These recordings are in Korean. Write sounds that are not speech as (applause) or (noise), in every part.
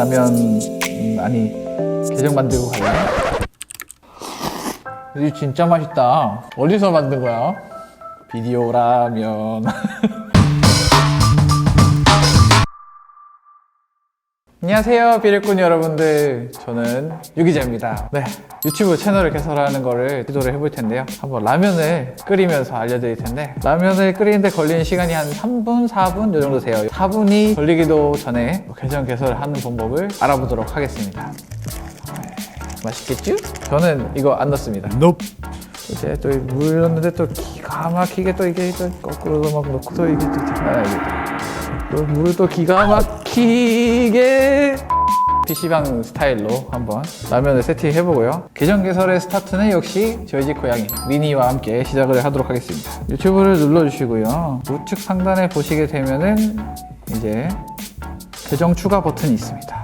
라면 음, 아니 계정 만들고 갈래? 이 진짜 맛있다. 어디서 만든 거야? 비디오 라면. (laughs) 안녕하세요 비례꾼 여러분들. 저는 유기자입니다. 네 유튜브 채널을 개설하는 거를 시도를 해볼 텐데요. 한번 라면을 끓이면서 알려드릴 텐데 라면을 끓이는데 걸리는 시간이 한 3분 4분 요 정도 돼요. 4분이 걸리기도 전에 계정 개설을 하는 방법을 알아보도록 하겠습니다. 네, 맛있겠죠? 저는 이거 안 넣습니다. 이제 또 물 넣는데 또 기가 막히게 또 이게 또 거꾸로 막 넣고 또 이게 또 장난 아니겠다 또 물을 또 기가 막히게 PC방 스타일로 한번 라면을 세팅해 보고요. 계정 개설의 스타트는 역시 저희 집 고양이 미니와 함께 시작을 하도록 하겠습니다. 유튜브를 눌러주시고요. 우측 상단에 보시게 되면은 이제 계정 추가 버튼이 있습니다.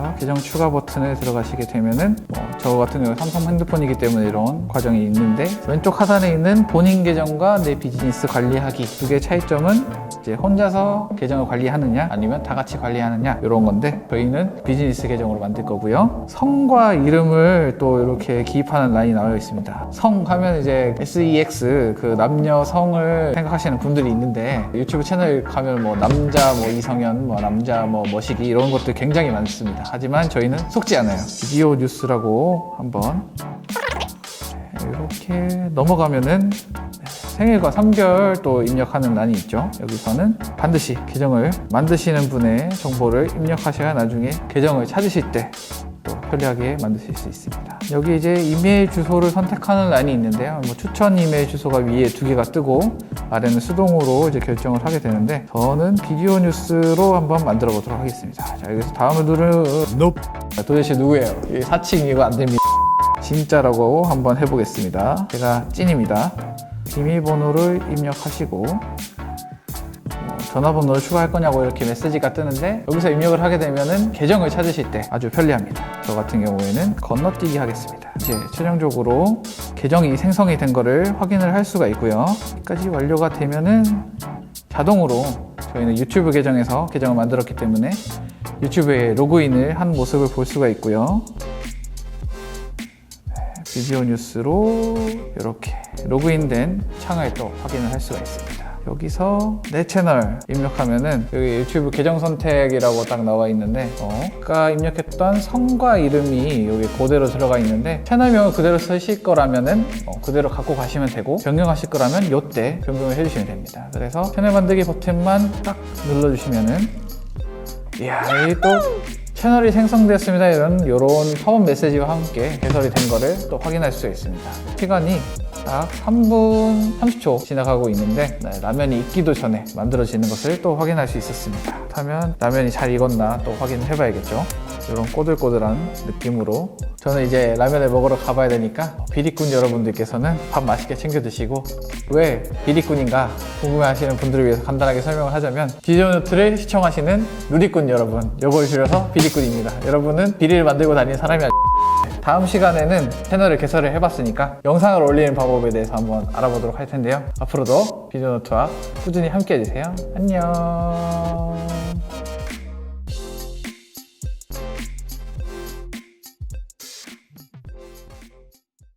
그래서 계정 추가 버튼에 들어가시게 되면은 뭐 저 같은 경우 삼성 핸드폰이기 때문에 이런 과정이 있는데 왼쪽 하단에 있는 본인 계정과 내 비즈니스 관리하기 두 개의 차이점은 이제 혼자서 계정을 관리하느냐 아니면 다 같이 관리하느냐 이런 건데 저희는 비즈니스 계정으로 만들 거고요. 성과 이름을 또 이렇게 기입하는 라인이 나와 있습니다. 성 하면 이제 SEX 그 남녀 성을 생각하시는 분들이 있는데 유튜브 채널 가면 뭐 남자 뭐 이성현 뭐 남자 뭐 머시기 이런 것들 굉장히 많습니다 하지만 저희는 속지 않아요 비디오 뉴스라고 한번 이렇게 넘어가면은 생일과 3개월 또 입력하는 란이 있죠. 여기서는 반드시 계정을 만드시는 분의 정보를 입력하셔야 나중에 계정을 찾으실 때 또 편리하게 만드실 수 있습니다. 여기 이제 이메일 주소를 선택하는 란이 있는데요. 뭐 추천 이메일 주소가 위에 두 개가 뜨고 아래는 수동으로 이제 결정을 하게 되는데 저는 비디오 뉴스로 한번 만들어 보도록 하겠습니다. 자, 여기서 다음을 누르 자, 도대체 누구예요? 이 사칭 이거 안 됩니다. 진짜라고 한번 해보겠습니다. 제가 찐입니다. 비밀번호를 입력하시고 뭐 전화번호를 추가할 거냐고 이렇게 메시지가 뜨는데 여기서 입력을 하게 되면은 계정을 찾으실 때 아주 편리합니다. 저 같은 경우에는 건너뛰기 하겠습니다. 이제 최종적으로 계정이 생성이 된 거를 확인을 할 수가 있고요. 여기까지 완료가 되면은 자동으로 저희는 유튜브 계정에서 계정을 만들었기 때문에 유튜브에 로그인을 한 모습을 볼 수가 있고요. 비디오 뉴스로 이렇게 로그인된 창을 또 확인을 할 수가 있습니다. 여기서 내 채널 입력하면은 여기 유튜브 계정 선택이라고 딱 나와 있는데 어, 아까 입력했던 성과 이름이 여기 그대로 들어가 있는데 채널명을 그대로 쓰실 거라면은 어, 그대로 갖고 가시면 되고 변경하실 거라면 요때 변경을 해주시면 됩니다. 그래서 채널 만들기 버튼만 딱 눌러주시면은 이야 이또 채널이 생성되었습니다. 이런 이런 서원 메시지와 함께 개설이 된 거를 또 확인할 수 있습니다. 시간이 딱 3분 30초 지나가고 있는데 네, 라면이 익기도 전에 만들어지는 것을 또 확인할 수 있었습니다. 그렇다면 라면이 잘 익었나 또 확인을 해봐야겠죠. 이런 꼬들꼬들한 느낌으로 저는 이제 라면을 먹으러 가봐야 되니까 비리꾼 여러분들께서는 밥 맛있게 챙겨 드시고 왜 비리꾼인가 궁금해하시는 분들을 위해서 간단하게 설명을 하자면 비디오노트를 시청하시는 누리꾼 여러분 요걸 줄여서 비리꾼입니다 여러분은 비리를 만들고 다니는 사람이 아니 다음 시간에는 채널을 개설을 해봤으니까 영상을 올리는 방법에 대해서 한번 알아보도록 할 텐데요. 앞으로도 비디오노트와 꾸준히 함께 해주세요. 안녕